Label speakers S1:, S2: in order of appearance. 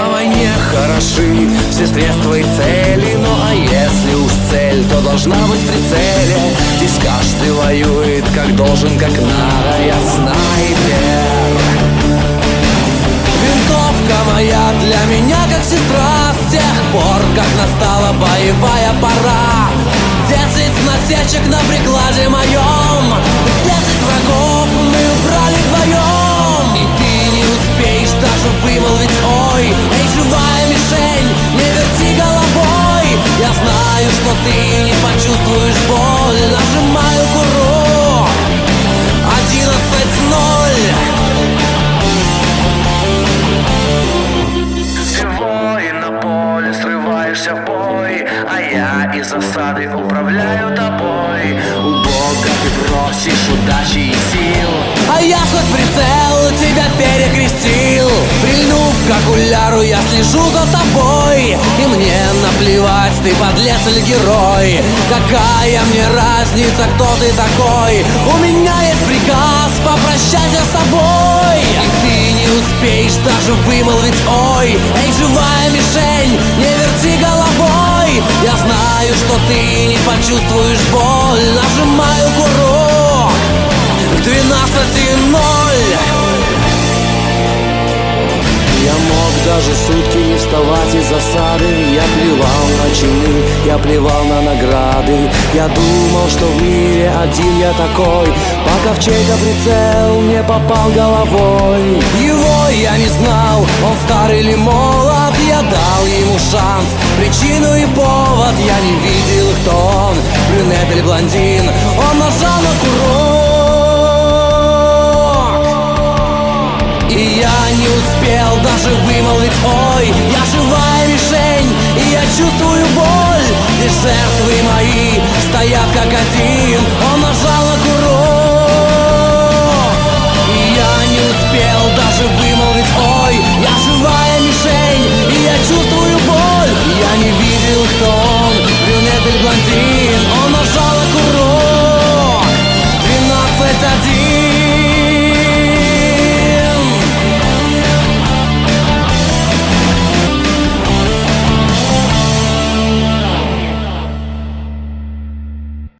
S1: на войне хороши. Все средства и цели Ну а если уж цель, то должна быть в прицеле Здесь каждый воюет как должен, как надо Я снайпер Винтовка моя для меня как сестра С тех пор, как настала боевая пора. Десять насечек на прикладе моем живая мишень, не верти головой. Я знаю, что ты не почувствуешь боль. Нажимаю курок. Одиннадцать ноль.
S2: Всего на поле срываешься в бой. А я из засады управляю тобой.
S1: У Бога ты просишь удачи и сил. А я сквозь прицел тебя перекрестил к окуляру, я слежу за тобой И мне наплевать, ты подлец или герой. Какая мне разница, кто ты такой? У меня есть приказ, попрощайся с собой. И ты не успеешь даже вымолвить Ой, эй, живая мишень, не верти головой Я знаю, что ты не почувствуешь боль Нажимаю курок. К двенадцати ноль даже сутки не вставать из засады. Я плевал на чины, я плевал на награды. Я думал, что в мире один я такой. Пока в чей-то прицел не попал головой. Его я не знал, он старый или молод. Я дал ему шанс, причину и повод. Я не видел, кто он, брюнет или блондин. Он нажал и я не успел даже вымолвить Ой, я живая мишень, и я чувствую боль Здесь жертвы мои стоят как один